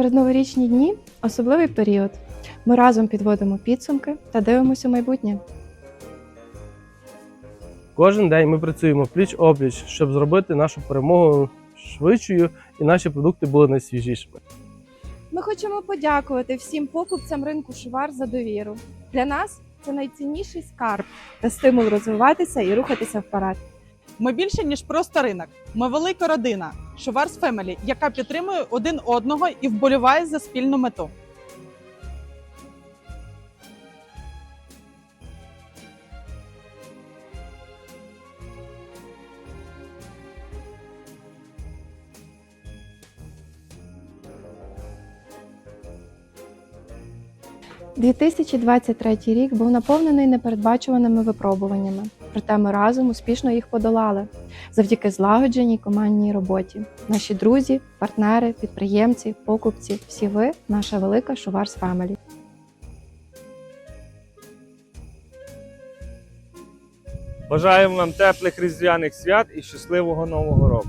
Передноворічні дні особливий період. Ми разом підводимо підсумки та дивимося в майбутнє. Кожен день ми працюємо пліч опліч, щоб зробити нашу перемогу швидшою і наші продукти були найсвіжішими. Ми хочемо подякувати всім покупцям ринку Шувар за довіру. Для нас це найцінніший скарб та стимул розвиватися і рухатися вперед. Ми більше ніж просто ринок. Ми велика родина Шуварс Фемелі, яка підтримує один одного і вболіває за спільну мету. – 2023 рік був наповнений непередбачуваними випробуваннями, проте ми разом успішно їх подолали завдяки злагодженій командній роботі. Наші друзі, партнери, підприємці, покупці всі ви наша велика Шуварс Фемелі. Бажаємо вам теплих різдвяних свят і щасливого нового року.